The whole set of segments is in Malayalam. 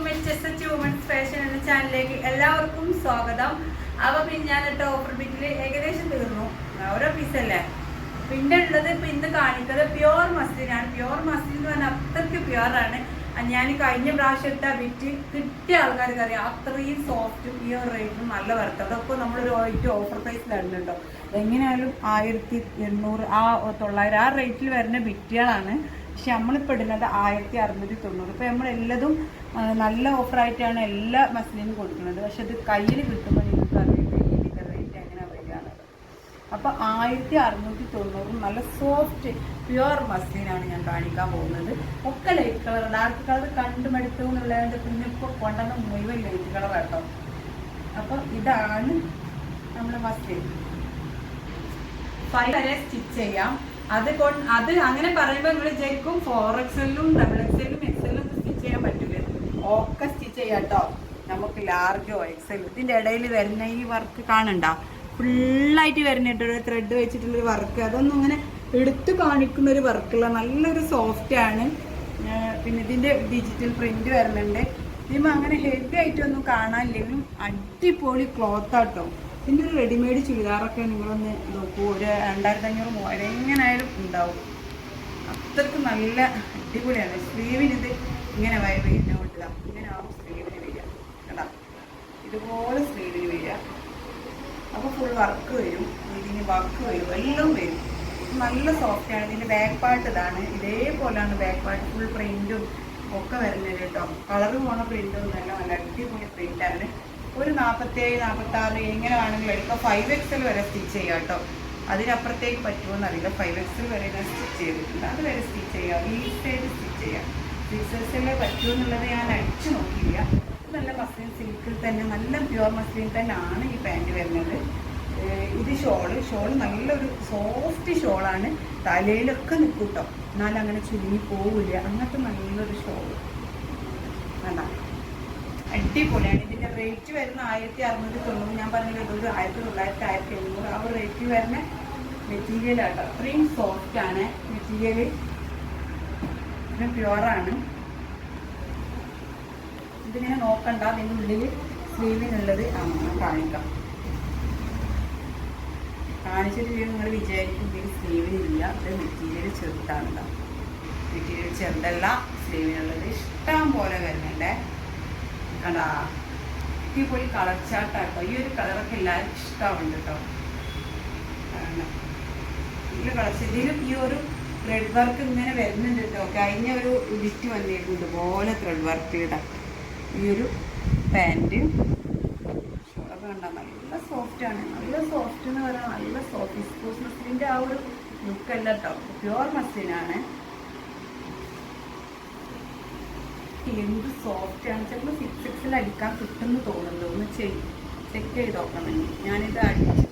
അസ്സലാമലൈക്കും H S H women's fashion എന്ന ചാനലിലേക്ക് എല്ലാവർക്കും സ്വാഗതം. അപ്പൊ പിന്നെ ഞാൻ ഇട്ട ഓഫർ ബിറ്റിൽ ഏകദേശം തീർന്നു. ഓരോ പീസല്ലേ പിന്നെ ഉള്ളത് ഇപ്പൊ ഇന്ന് കാണിക്കുന്നത് പ്യുവർ മസ്ലിനാണ് പ്യുവർ മസ്ലിൻ എന്ന് പറഞ്ഞാൽ അത്രയ്ക്ക് പ്യുവറാണ് ഞാൻ കഴിഞ്ഞ പ്രാവശ്യം ഇട്ട ബിറ്റ് കിട്ടിയ ആൾക്കാർക്ക് അറിയാം അത്രയും സോഫ്റ്റും ഈ ഒരു റേറ്റും നല്ല വർക്ക് അതൊക്കെ നമ്മളൊരു റേറ്റ് ഓഫർ പ്രൈസിലാണ് കേട്ടോ എങ്ങനെയായാലും ആയിരത്തി എണ്ണൂറ് ആ തൊള്ളായിരം ആ റേറ്റിൽ വരുന്ന ബിറ്റുകളാണ് പക്ഷെ നമ്മളിപ്പോൾ ഇടുന്നത് ആയിരത്തി അറുന്നൂറ്റി തൊണ്ണൂറ് ഇപ്പോൾ നമ്മളെല്ലതും നല്ല ഓഫറായിട്ടാണ് എല്ലാ മസ്ലിനും കൊടുക്കുന്നത്. പക്ഷെ അത് കയ്യിൽ കിട്ടുമ്പോൾ നിങ്ങൾക്ക് അറിയില്ല ഇതിന്റെ റേറ്റ് എങ്ങനെ വരികയാണത് അപ്പോൾ ആയിരത്തി അറുന്നൂറ്റി തൊണ്ണൂറും നല്ല സോഫ്റ്റ് പ്യുവർ മസ്ലിനാണ് ഞാൻ കാണിക്കാൻ പോകുന്നത്. ഒക്കെ ലൈറ്റ് കളർ ഡാർക്ക് കളർ കണ്ടുമെടുത്തു എന്നുള്ളതുകൊണ്ട് പിന്നെ ഇപ്പോൾ കൊണ്ടുവന്ന മുഴുവൻ ലൈറ്റ് കളർ കേട്ടോ അപ്പോൾ ഇതാണ് നമ്മൾ മസ്ലിൻ ഫൈവ് വരെ സ്റ്റിച്ച് ചെയ്യാം. അത് അത് അങ്ങനെ പറയുമ്പോൾ നിങ്ങൾ വിചാരിക്കും ഫോർ എക്സെല്ലും ഡബിൾ എക്സെല്ലും എക്സെല്ലും സ്റ്റിച്ച് ചെയ്യാൻ പറ്റില്ല ഒക്കെ സ്റ്റിച്ച് ചെയ്യാട്ടോ നമുക്ക് ലാർജോ എക്സലും ഇതിന്റെ ഇടയിൽ വരുന്ന ഈ വർക്ക് കാണണ്ട. ഫുള്ളായിട്ട് വരുന്നിട്ടൊരു ത്രെഡ് വെച്ചിട്ടുള്ളൊരു വർക്ക് അതൊന്നും ഇങ്ങനെ എടുത്തു കാണിക്കുന്ന ഒരു വർക്കുള്ള നല്ലൊരു സോഫ്റ്റ് ആണ്. പിന്നെ ഇതിന്റെ ഡിജിറ്റൽ പ്രിന്റ് വരുന്നുണ്ട്. ഇതിമ്പോൾ അങ്ങനെ ഹെവി ആയിട്ടൊന്നും കാണാനില്ലെങ്കിലും അടിപൊളി ക്ലോത്ത് ആട്ടോ ഇതിന്റെ ഒരു റെഡിമെയ്ഡ് ചുരിദാറൊക്കെ നിങ്ങളൊന്ന് നോക്കൂ. ഒരു രണ്ടായിരത്തി അഞ്ഞൂറ് മൂവായിരം എങ്ങനെയായാലും ഉണ്ടാവും. അത്രയ്ക്ക് നല്ല അടിപൊളിയാണ്. സ്ലീവിന് ഇത് ഇങ്ങനെ വയറിനെ കൊണ്ടുക ഇങ്ങനെ ആവും സ്ലീവിന് വരിക. കേട്ടോ ഇതുപോലെ സ്ലീവിന് വരിക. അപ്പോൾ ഫുൾ വർക്ക് വരും. ഇതിന് വർക്ക് വരും. എല്ലാം വരും. നല്ല സോഫ്റ്റ് ആണ്. ഇതിന്റെ ബാക്ക് പാർട്ട് ഇതാണ്. ഇതേപോലെയാണ് ബാക്ക് പാർട്ട് ഫുൾ പ്രിന്റും ഒക്കെ വരുന്നത് കേട്ടോ. കളറ് പോണ നല്ല നല്ല അടിപൊളി പ്രിന്റാണ് ഒരു നാൽപ്പത്തേഴ് നാൽപ്പത്താറ് എങ്ങനെ വേണമെങ്കിലും എടുക്കാം. ഫൈവ് എക്സൽ വരെ സ്റ്റിച്ച് ചെയ്യാം കേട്ടോ. അതിനപ്പുറത്തേക്ക് പറ്റുമോ അറിയില്ല ഫൈവ് എക്സൽ വരെ ഞാൻ സ്റ്റിച്ച് ചെയ്തിട്ടുണ്ട്. അത് വരെ സ്റ്റിച്ച് ചെയ്യാം. ഈ സൈഡ് സ്റ്റിച്ച് ചെയ്യാം. സിക്സ് എക്സലേ പറ്റുമോ എന്നുള്ളത് ഞാൻ അടിച്ചു നോക്കിയില്ല. നല്ല മസ്ലിൻ സിൽക്കിൽ തന്നെ നല്ല പ്യുവർ മസ്ലിൻ തന്നെയാണ് ഈ പാന്റ് വരുന്നത്. ഇത് ഷോൾ. ഷോൾ നല്ലൊരു സോഫ്റ്റ് ഷോളാണ്. തലയിലൊക്കെ നിൽക്കൂട്ടോ കേട്ടോ. എന്നാലും അങ്ങനെ ചുരുങ്ങി പോവില്ല. അങ്ങനത്തെ നല്ലൊരു ഷോൾ. വേണ്ട അടിപൊളിയാണ്. ഇതിന്റെ റേറ്റ് വരുന്ന ആയിരത്തി അറുന്നൂറ്റി തൊണ്ണൂറ് ഞാൻ പറഞ്ഞില്ല ഒരു ആയിരത്തി തൊള്ളായിരത്തി ആയിരത്തി എണ്ണൂറ് ആ ഒരു റേറ്റ് വരുന്ന മെറ്റീരിയൽ ആട്ടോ. അത്രയും സോഫ്റ്റ് ആണ് മെറ്റീരിയൽ പിന്നെ പ്യുവറാണ് ഇതിങ്ങനെ നോക്കണ്ട. അതിന്റെ ഉള്ളിൽ സ്ലീവിനുള്ളത് കാണിക്കാം. കാണിച്ചിട്ട് നിങ്ങൾ വിചാരിക്കും ഇതിന് സ്ലീവിനില്ല ഇത് മെറ്റീരിയൽ ചെറുതാണ് മെറ്റീരിയൽ ചെറുതല്ല സ്ലീവിനുള്ളത് ഇഷ്ടം പോലെ വരുന്നുണ്ട്. കണ്ടാ? അടിപൊളി കളർ ചാട്ടാട്ടോ ഈ ഒരു കളറൊക്കെ എല്ലാവർക്കും ഇഷ്ടമാവുണ്ട് കേട്ടോ കളർ ഇതിലും ഈ ഒരു ത്രെഡ് വർക്ക് ഇങ്ങനെ വരുന്നുണ്ട് കേട്ടോ കഴിഞ്ഞ ഒരു ലിസ്റ്റ് വന്നിട്ടുണ്ട് ഇതുപോലെ ത്രെഡ് വർക്ക് ഇടാം ഈ ഒരു പാന്റ് ഷോളൊക്കെ കണ്ടാൽ നല്ല സോഫ്റ്റ് ആണ്. നല്ല സോഫ്റ്റ് എന്ന് പറഞ്ഞാൽ നല്ല സോഫ്റ്റ് സ്പോർട്സ് മസ്ലിന്റെ ആ ഒരു ലുക്ക് അല്ല കേട്ടോ പ്യുവർ മസ്ലിനാണ് എന്ത് സോഫ്റ്റ് ആണ്. ചിലപ്പോൾ സിക്സ് സിക്സിൽ അടിക്കാൻ കിട്ടുമെന്ന് തോന്നുന്നു ഒന്ന് ചെക്ക് ചെയ്ത് നോക്കണം ഞാനിത് അടിച്ചിട്ട്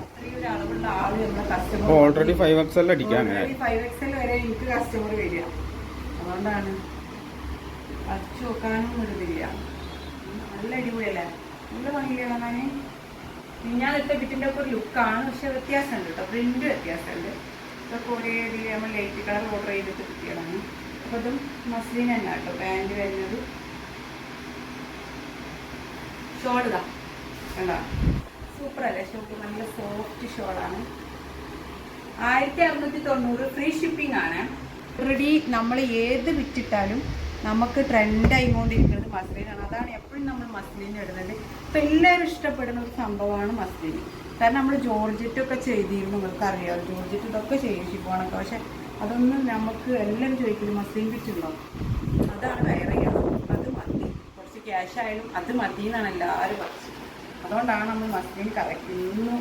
അത്രയും ഒരു അളവുള്ള ആൾ നമ്മുടെ കസ്റ്റമർ ഓൾറെഡി ഫൈവ് എക്സ് അടിക്കാം അങ്ങനെ ഫൈവ് എക്സൽ വരെ എനിക്ക് കസ്റ്റമർ വരിക. അതുകൊണ്ടാണ് അടിച്ചു നോക്കാനും ഒരു ഇതില്ല. നല്ല അടിപൊളിയല്ലേ? നല്ല ഭംഗിയാണ് കാണാൻ ഞാൻ ഇട്ട ബിറ്റിന്റെ ഒക്കെ ഒരു ലുക്കാണ് പക്ഷെ വ്യത്യാസമുണ്ട് കേട്ടോ പ്രിന്റ് വ്യത്യാസമുണ്ട്. ഇതൊക്കെ ഒരേ രീതിയിൽ നമ്മൾ ലൈറ്റ് കളർ ഓർഡർ ചെയ്തിട്ട് കിട്ടിയതാണ്. അപ്പോൾ ഇതും മസ്ലിൻ തന്നെ കേട്ടോ പാന്റ് വരുന്നത്. ഷോൾ ഇതാ കണ്ടോ? സൂപ്പർ അല്ലേ ഷോപ്പ് നല്ല സോഫ്റ്റ് ഷോളാണ് ആയിരത്തി അറുന്നൂറ്റി തൊണ്ണൂറ് ഫ്രീ ഷിപ്പിംഗ് ആണ്. ഓൾറെഡി നമ്മൾ ഏത് വിറ്റിട്ടാലും നമുക്ക് ട്രെൻഡായി കൊണ്ടിരിക്കുന്നത് മസ്ലിനാണ് അതാണ് എപ്പോഴും നമ്മൾ മസ്ലിൻ ഇടുന്നത്. ഇപ്പം എല്ലാവരും ഇഷ്ടപ്പെടുന്ന ഒരു സംഭവമാണ് മസ്ലിൻ. കാരണം നമ്മൾ ജോർജറ്റൊക്കെ ചെയ്തിരുന്നു നിങ്ങൾക്ക് അറിയാം ജോർജറ്റ് ഇതൊക്കെ ചെയ്യും ഷിപ്പോണൊക്കെ പക്ഷെ അതൊന്നും നമുക്ക് എല്ലാവരും ചോദിക്കുന്നത് മസ്ലിം വിറ്റുണ്ടോ അതാണ് വേറെ അത് മതി. കുറച്ച് ക്യാഷ് ആയാലും അത് മതി എന്നാണ് എല്ലാവരും പറഞ്ഞത്. അതുകൊണ്ടാണ് നമ്മൾ മസ്ലിം കറക്റ്റ് ഇന്നും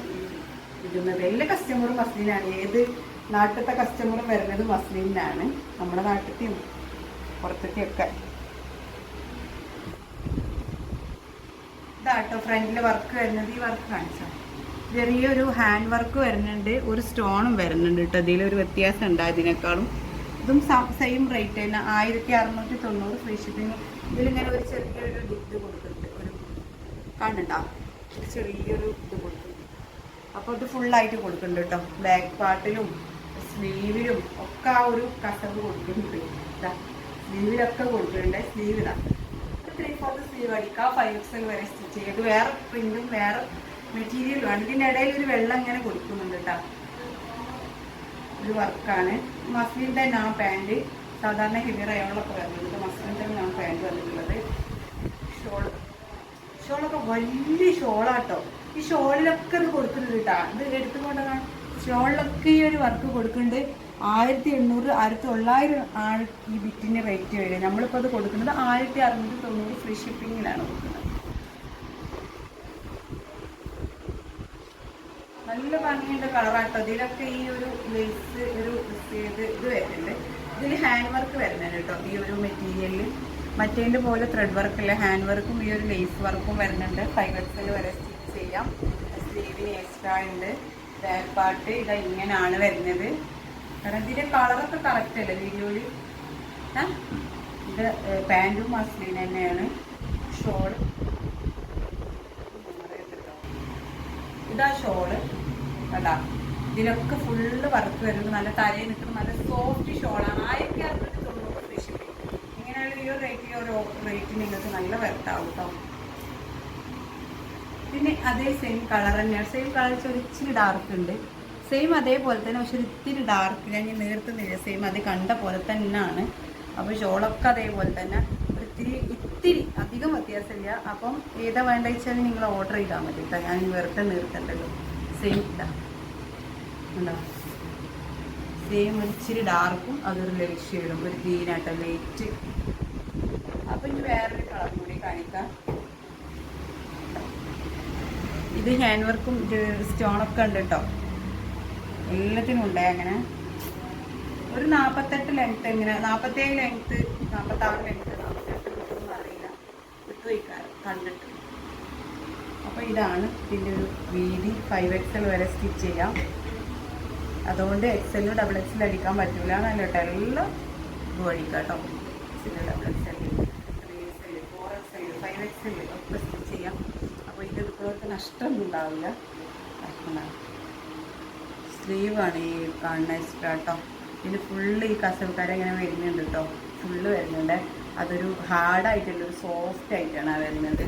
ഇടുന്നത്. എല്ലാ കസ്റ്റമറും മസ്ലിനാണ്. ഏത് നാട്ടിലത്തെ കസ്റ്റമറും വരുന്നത് മസ്ലിനാണ്. നമ്മുടെ നാട്ടിലത്തെയും പുറത്തേക്കൊക്കെ ഇതാട്ടോ ഫ്രണ്ടിൽ വർക്ക് വരുന്നത്. ഈ വർക്ക് കാണിച്ചോ? ചെറിയൊരു ഹാൻഡ് വർക്ക് വരുന്നുണ്ട്. ഒരു സ്റ്റോണും വരുന്നുണ്ട് കേട്ടോ. ഇതിലൊരു വ്യത്യാസം ഉണ്ട് അതിനേക്കാളും ഇതും സെയിം റേറ്റ് തന്നെ. ആയിരത്തി അറുന്നൂറ്റി തൊണ്ണൂറ് ഫ്രീ ഷിപ്പിംഗ് ഇതിലിങ്ങനെ ഒരു ചെറിയൊരു ഇത് കൊടുക്കുന്നുണ്ട് ഒരു കണ്ടുണ്ടോ ചെറിയൊരു ഇത് കൊടുക്കുന്നുണ്ട് അപ്പോൾ ഇത് ഫുള്ളായിട്ട് കൊടുക്കുന്നുണ്ട് കേട്ടോ. ബാക്ക് പാർട്ടിലും സ്ലീവിലും ഒക്കെ ആ ഒരു കസവ് കൊടുക്കുന്നുണ്ട്. സ്ലീവിലൊക്കെ കൊടുക്കുന്നുണ്ട്. സ്ലീവിലാണ് ത്രീ ഫോർത്ത് സ്ലീവ് അടിക്കാം ഫൈവ് എക്സൽ വരെ സ്റ്റിച്ച് ചെയ്ത് വേറെ പ്രിന്റും വേറെ മെറ്റീരിയലും ആണ് ഇടയിൽ ഒരു വെള്ളം ഇങ്ങനെ കൊടുക്കുന്നുണ്ട് കേട്ടോ ഒരു വർക്കാണ്. മസ്ലിൻ തന്നെ ആ പാന്റ് സാധാരണ ഹെവി റയോളൊക്കെ വരുന്നത് മസ്ലിൻ തന്നെ പാന്റ് വന്നിട്ടുള്ളത്. ഷോൾ ഷോളൊക്കെ വലിയ ഷോളാട്ടോ ഈ ഷോളിലൊക്കെ ഇത് കൊടുക്കുന്നുണ്ട് കേട്ടോ ഇത് എടുത്തുകൊണ്ടാണ് ഷോളിലൊക്കെ ഈ ഒരു വർക്ക് കൊടുക്കുന്നുണ്ട്. ആയിരത്തി എണ്ണൂറ് ആയിരത്തി തൊള്ളായിരം ആണ് ഈ ബിറ്റിന്റെ റേറ്റ് വരിക. നമ്മളിപ്പോൾ അത് കൊടുക്കുന്നത് ആയിരത്തി അറുന്നൂറ്റി തൊണ്ണൂറ് ഫ്രീ ഷിപ്പിങ്ങിലാണ് കൊടുക്കുന്നത്. നല്ല ഭംഗിയുണ്ട് കളറാട്ടോ. ഇതിലൊക്കെ ഈ ഒരു ലേസ് ഒരു ഇത് ഇത് വരുന്നുണ്ട്. ഇതിൽ ഹാൻഡ് വർക്ക് വരുന്നുണ്ട് കേട്ടോ ഈ ഒരു മെറ്റീരിയലിൽ മറ്റേതിന്റെ പോലെ ത്രെഡ് വർക്കല്ല ഹാൻഡ് വർക്കും ഈ ഒരു ലേസ് വർക്കും വരുന്നുണ്ട്. ഫൈവ് എക്സൽ വരെ സ്റ്റിച്ച് ചെയ്യാം. സ്ലീവിന് എക്സ്ട്രാ ഉണ്ട്. പാർട്ട് ഇതാ ഇങ്ങനെയാണ് വരുന്നത്. കാരണം ഇതിന്റെ കളറൊക്കെ കറക്റ്റ് അല്ലേ വീഡിയോയിൽ ഇത് പാന്റും മസ്ലിൻ തന്നെയാണ്. ഷോൾ ഇതാ ഷോൾ. കണ്ടാ ഇതിലൊക്കെ ഫുള്ള് വർക്ക് വരുന്നത് നല്ല തലയിൽ നിൽക്കുന്ന നല്ല സോഫ്റ്റ് ഷോളാണ് ആയിരത്തി അറുന്നൂറ്റി തൊണ്ണൂറ് ഫിഷ് ഇങ്ങനെയുള്ള ഈ ഒരു റേറ്റ് ഈ ഒരു റേറ്റ് നിങ്ങൾക്ക് നല്ല വർത്താവും കേട്ടോ പിന്നെ അതേ സെയിം കളർ തന്നെയാണ്. സെയിം കളർ ഇച്ചിരി ഡാർക്ക് ഉണ്ട്. സെയിം അതേപോലെ തന്നെ പക്ഷെ ഒരിത്തിരി ഡാർക്ക് ഞാൻ ഈ നേർത്തുന്നില്ല. സെയിം അത് കണ്ട പോലെ തന്നെയാണ്. അപ്പോൾ ഷോളൊക്കെ അതേപോലെ തന്നെ. ഒരിത്തിരി ഇത്തിരി അധികം വ്യത്യാസമില്ല. അപ്പം ഏതാ വേണ്ടതെന്ന് വെച്ചാൽ നിങ്ങൾ ഓർഡർ ചെയ്താൽ മതി കേട്ടോ ഞാൻ വെറുതെ നീർത്തണ്ടല്ലോ. സെയിം ഇതാ. ഉണ്ടോ സെയിം ഒരു ഇച്ചിരി ഡാർക്കും അതൊരു ലൈറ്റ് ഷെയ്ഡും ഒരു ഗ്രീനായിട്ട് ലൈറ്റ് അപ്പം ഇനി വേറൊരു കളർ കൂടി കാണിക്കാം. ഇത് ഹാൻഡ് വർക്കും സ്റ്റോണൊക്കെ ഉണ്ട് കേട്ടോ. എല്ലാത്തിനും ഉണ്ട് അങ്ങനെ. ഒരു നാൽപ്പത്തെട്ട് ലെങ്ത് എങ്ങനെ നാൽപ്പത്തേഴ് ലെങ്ത് നാൽപ്പത്താറ് ലെങ്ത് നാൽപ്പത്തെട്ട് അറിയില്ല. വിട്ടു വയ്ക്കാറ് കണ്ടിട്ട്. അപ്പോൾ ഇതാണ് ഇതിന്റെ ഒരു വീതി. ഫൈവ് എക്സൽ വരെ സ്റ്റിച്ച് ചെയ്യാം. അതുകൊണ്ട് എക്സലിന് ഡബിൾ എക്സൽ അടിക്കാൻ പറ്റില്ല എന്നല്ല കേട്ടോ എല്ലാം ഇത് അടിക്കാം കേട്ടോ. XL double XL three XL four XL five XL ഒക്കെ സ്റ്റിച്ച് ചെയ്യാം. അപ്പോൾ ഇത് എടുക്കുന്നവർക്ക് നഷ്ടമൊന്നും ഉണ്ടാവില്ല. സ്ലീവാണ് ഈ കാണുന്ന എക്സ്ട്രാ കേട്ടോ ഇതിൽ ഫുള്ള് ഈ കസവക്കാര ഇങ്ങനെ വരുന്നുണ്ട് കേട്ടോ ഫുള്ള് വരുന്നുണ്ട്. അതൊരു ഹാർഡായിട്ടുള്ളൊരു സോഫ്റ്റ് ആയിട്ടാണ് വരുന്നത്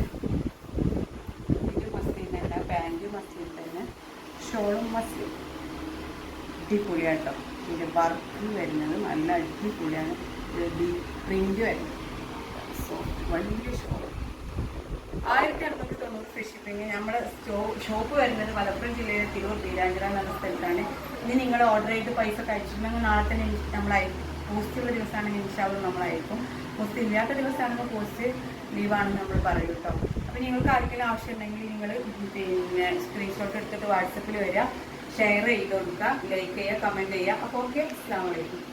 ഇത് മസ്ലിൻ തന്നെ പാന്റ് മസ്ലിൻ തന്നെ ഷോളും മസ്റ്റ് അടിപൊളിയാട്ടോ. ഇതിന്റെ വർക്ക് വരുന്നത് നല്ല അടിപൊളിയാണ്. പ്രിന്റ് വരുന്നത് സോഫ്റ്റ് വലിയ ഷോൾ ആയിരത്തി അറുന്നൂറ്റി തൊണ്ണൂറ് ഫ്രീ ഷിപ്പിംഗ് നമ്മുടെ ഷോപ്പ് വരുന്നത് മലപ്പുറം ജില്ലയിലെ തിരൂർ തീരാഞ്ചിറ എന്ന സ്ഥലത്താണ്. ഇനി നിങ്ങൾ ഓർഡർ ചെയ്ത് പൈസ കഴിച്ചിട്ടുണ്ടെങ്കിൽ നാളെ തന്നെ നമ്മളയക്കും പോസ്റ്റ് ഉള്ള ദിവസമാണെങ്കിൽ ഇൻഷാവും നമ്മളയക്കും പോസ്റ്റ് ഇല്ലാത്ത ദിവസമാണെങ്കിൽ പോസ്റ്റ് ലീവാണെന്ന് നമ്മൾ പറയും കേട്ടോ. അപ്പോൾ നിങ്ങൾക്ക് ആർക്കെങ്കിലും ആവശ്യം ഉണ്ടെങ്കിൽ നിങ്ങൾ പിന്നെ സ്ക്രീൻഷോട്ട് എടുത്തിട്ട് വാട്സപ്പിൽ വരിക ഷെയർ ചെയ്ത് കൊടുക്കുക ലൈക്ക് ചെയ്യുക കമന്റ് ചെയ്യുക. അപ്പോൾ ഓക്കെ അസ്സാം വലൈക്കും